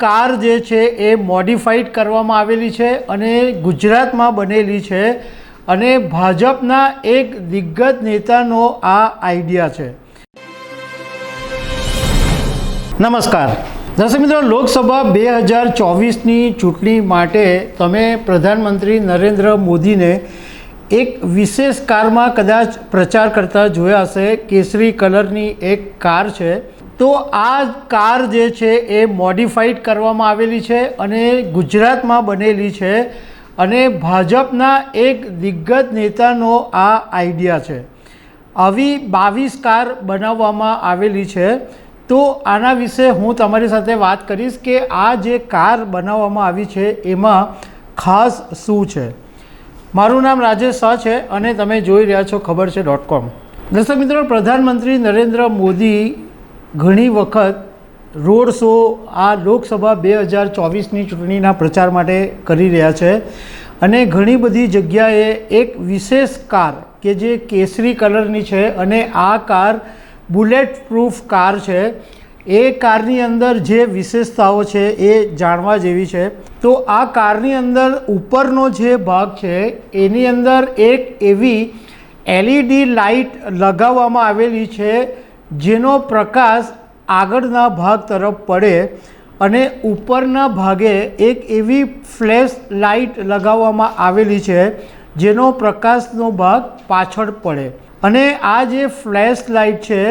Car જે છે એ modified કરવામાં આવેલી છે અને ગુજરાતમાં બનેલી છે અને ભાજપના એક દિગ્ગજ નેતાનો આ આઈડિયા છે. નમસ્કાર. દર્શક મિત્રો, લોકસભા બે હજાર ચોવીસની ચૂંટણી માટે તમે પ્રધાનમંત્રી નરેન્દ્ર મોદીને એક વિશેષ કારમાં કદાચ પ્રચાર કરતા જોયા હશે. કેસરી કલરની એક કાર છે. તો આ કાર જે છે એ મોડિફાઈડ કરવામાં આવેલી છે અને ગુજરાતમાં બનેલી છે અને ભાજપના એક દિગ્ગજ નેતાનો આ આઈડિયા છે. આવી બાવીસ કાર બનાવવામાં આવેલી છે. તો આના વિશે હું તમારી સાથે વાત કરીશ કે આ જે કાર બનાવવામાં આવી છે એમાં ખાસ શું છે? મારું નામ રાજેશ શાહ છે અને તમે જોઈ રહ્યા છો ખબર છે ડોટ કોમ. દર્શક મિત્રો, પ્રધાનમંત્રી નરેન્દ્ર મોદી ઘણી વખત રોડ શો આ લોકસભા બે હજાર ચોવીસની ચૂંટણીના પ્રચાર માટે કરી રહ્યા છે. અને ઘણી બધી જગ્યાએ એક વિશેષ કાર કે જે કેસરી કલરની છે અને આ કાર બુલેટ પ્રૂફ કાર છે. એ કારની અંદર જે વિશેષતાઓ છે એ જાણવા જેવી છે. તો આ કારની અંદર ઉપરનો જે ભાગ છે, એની અંદર એક એવી એલઈડી લાઇટ લગાવવામાં આવેલી છે. જેનો પ્રકાશ આગળના ભાગ તરફ પડે અને ઉપરના ભાગે એક એવી ફ્લેશ લાઇટ લગાવવામાં આવેલી છે, જેનો પ્રકાશનો ભાગ પાછળ પડે. અને આ જે ફ્લેશ લાઇટ છે,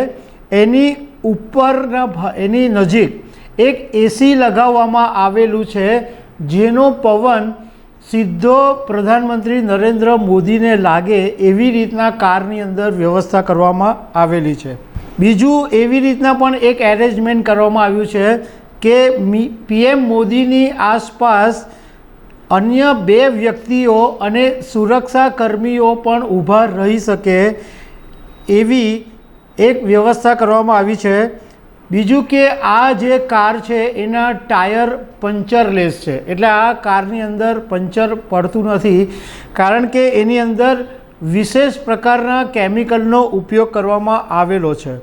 એની ઉપરના એની નજીક એક એસી લગાવવામાં આવેલું છે, જેનો પવન સીધો પ્રધાનમંત્રી નરેન્દ્ર મોદીને લાગે એવી રીતના કારની અંદર વ્યવસ્થા કરવામાં આવેલી છે. બીજું એવી રીતના પણ એક એરેન્જમેન્ટ કરવામાં આવ્યું છે કે પીએમ મોદીની આસપાસ અન્ય બે વ્યક્તિઓ અને સુરક્ષા કર્મીઓ પણ ઊભા રહી શકે એવી એક વ્યવસ્થા કરવામાં આવી છે. બીજું કે આ જે કાર છે એના ટાયર પંચરલેસ છે. એટલે આ કારની અંદર પંચર પડતું નથી. કારણ કે એની અંદર વિશેષ પ્રકારના કેમિકલનો ઉપયોગ કરવામાં આવેલો છે.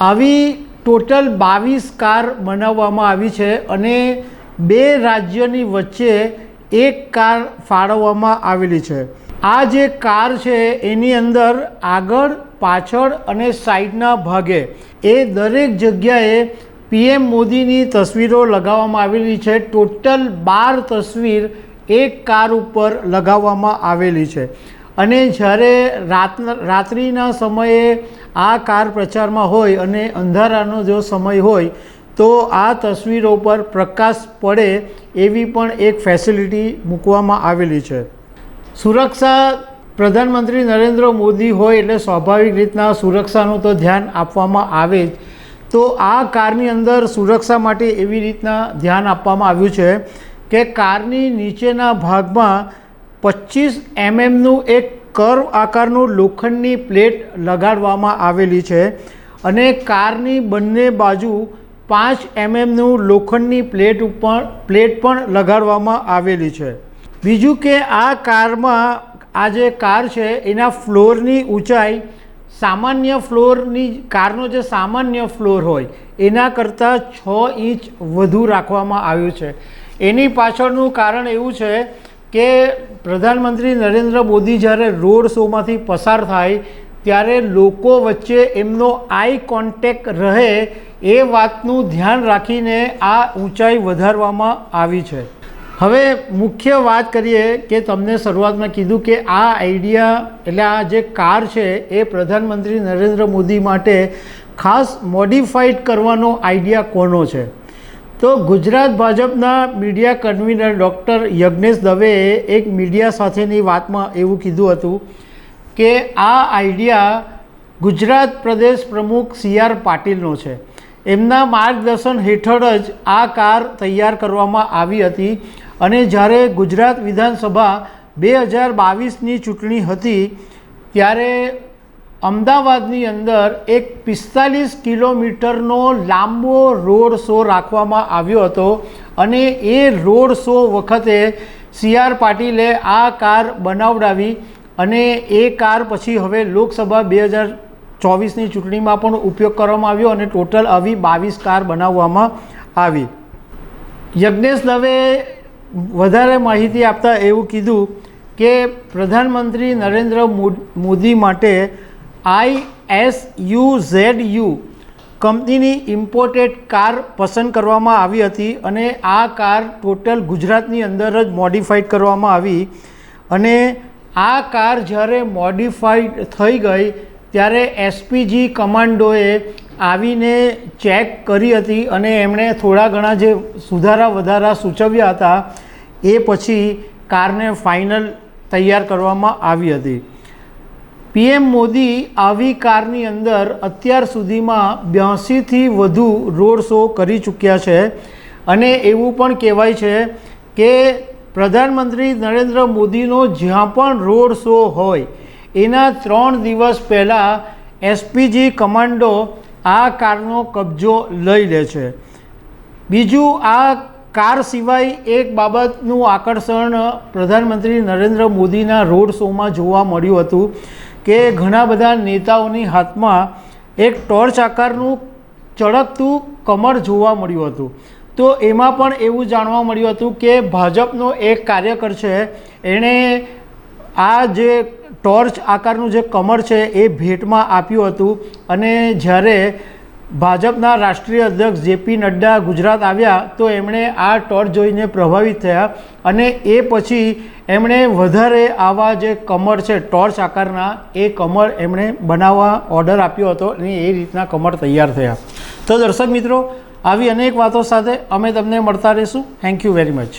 આવી ટોટલ બાવીસ કાર બનાવવામાં આવી છે અને બે રાજ્યની વચ્ચે એક કાર ફાળવવામાં આવેલી છે. આ જે કાર છે એની અંદર આગળ, પાછળ અને સાઈડના ભાગે એ દરેક જગ્યાએ પીએમ મોદીની તસવીરો લગાવવામાં આવેલી છે. ટોટલ બાર તસવીર એક કાર ઉપર લગાવવામાં આવેલી છે. અને જ્યારે રાત રાત્રિના સમયે આ કાર પ્રચારમાં હોય અને અંધારાનો જો સમય હોય, તો આ તસવીરો પર પ્રકાશ પડે એવી પણ એક ફેસિલિટી મૂકવામાં આવેલી છે. સુરક્ષા પ્રધાનમંત્રી નરેન્દ્ર મોદી હોય એટલે સ્વાભાવિક રીતના સુરક્ષાનું તો ધ્યાન આપવામાં આવે જ. તો આ કારની અંદર સુરક્ષા માટે એવી રીતના ધ્યાન આપવામાં આવ્યું છે કે કારની નીચેના ભાગમાં પચીસ એમએમનું એક કર્વ આકારનું લોખંડની પ્લેટ લગાડવામાં આવેલી છે અને કારની બંને બાજુ પાંચ એમએમનું લોખંડની પ્લેટ ઉપર પ્લેટ પણ લગાડવામાં આવેલી છે. બીજું કે આ કારમાં, આ જે કાર છે, એના ફ્લોરની ઊંચાઈ સામાન્ય ફ્લોરની, કારનો જે સામાન્ય ફ્લોર હોય, એના કરતાં છ ઇંચ વધુ રાખવામાં આવ્યું છે. એની પાછળનું કારણ એવું છે કે પ્રધાનમંત્રી નરેન્દ્ર મોદી જ્યારે રોડ શોમાંથી પસાર થાય, ત્યારે લોકો વચ્ચે એમનો આઈ કોન્ટેક રહે એ વાતનું ધ્યાન રાખીને આ ઊંચાઈ વધારવામાં આવી છે. હવે મુખ્ય વાત કરીએ કે તમને શરૂઆતમાં કીધું કે આ આઈડિયા, એટલે આ જે કાર છે એ પ્રધાનમંત્રી નરેન્દ્ર મોદી માટે ખાસ મોડિફાઈડ કરવાનો આઈડિયા કોનો છે? તો ગુજરાત ભાજપના મીડિયા કન્વીનર ડૉક્ટર યજ્ઞેશ દવેએ એક મીડિયા સાથેની વાતમાં એવું કીધું હતું કે આ આઈડિયા ગુજરાત પ્રદેશ પ્રમુખ સી આર પાટીલનો છે. એમના માર્ગદર્શન હેઠળ જ આ કાર તૈયાર કરવામાં આવી હતી અને જ્યારે ગુજરાત વિધાનસભા બે હજાર બાવીસની ચૂંટણી હતી, ત્યારે અમદાવાદની અંદર એક પિસ્તાલીસ કિલોમીટરનો લાંબો રોડ શો રાખવામાં આવ્યો હતો અને એ રોડ શો વખતે સી આર પાટીલે આ કાર બનાવડાવી અને એ કાર પછી હવે લોકસભા બે હજાર ચોવીસની ચૂંટણીમાં પણ ઉપયોગ કરવામાં આવ્યો અને ટોટલ આવી બાવીસ કાર બનાવવામાં આવી. યજ્ઞેશ દવે વધારે માહિતી આપતા એવું કીધું કે પ્રધાનમંત્રી નરેન્દ્ર મોદી માટે I S U Z U કંપનીની ઇમ્પોર્ટેડ કાર પસંદ કરવામાં આવી હતી અને આ કાર ટોટલ ગુજરાતની અંદર જ મોડિફાઈડ કરવામાં આવી અને આ કાર જ્યારે મોડિફાઈડ થઈ ગઈ ત્યારે એસપીજી કમાન્ડોએ આવીને ચેક કરી હતી અને એમણે થોડા ઘણા જે સુધારા વધારા સૂચવ્યા હતા એ પછી કારને ફાઇનલ તૈયાર કરવામાં આવી હતી. પીએમ મોદી આવી કારની અંદર અત્યાર સુધીમાં બ્યાસીથી વધુ રોડ શો કરી ચૂક્યા છે. અને એવું પણ કહેવાય છે કે પ્રધાનમંત્રી નરેન્દ્ર મોદીનો જ્યાં પણ રોડ શો હોય, એના ત્રણ દિવસ પહેલાં એસપીજી કમાન્ડો આ કારનો કબજો લઈ લે છે. બીજું, આ કાર સિવાય એક બાબતનું આકર્ષણ પ્રધાનમંત્રી નરેન્દ્ર મોદીના રોડ શોમાં જોવા મળ્યું હતું. કે ઘણા બધા નેતાઓની હાથમાં એક ટોર્ચ આકારનું ચળકતું કમર જોવા મળ્યું હતું. તો એમાં પણ એવું જાણવા મળ્યું હતું કે ભાજપનો એક કાર્યકર છે, એણે આ જે ટોર્ચ આકારનું જે કમર છે એ ભેટમાં આપ્યું હતું અને જ્યારે ભાજપના રાષ્ટ્રીય અધ્યક્ષ જેપી નડ્ડા ગુજરાત આવ્યા તો એમણે આ ટોર્ચ જોઈને પ્રભાવિત થયા અને એ પછી એમણે વધારે આવા જે કમર છે, ટોર્ચ આકારના, એ કમર એમણે બનાવવા ઓર્ડર આપ્યો હતો અને એ રીતના કમર તૈયાર થયા. તો દર્શક મિત્રો, આવી અનેક વાતો સાથે અમે તમને મળતા રહીશું. Thank you very much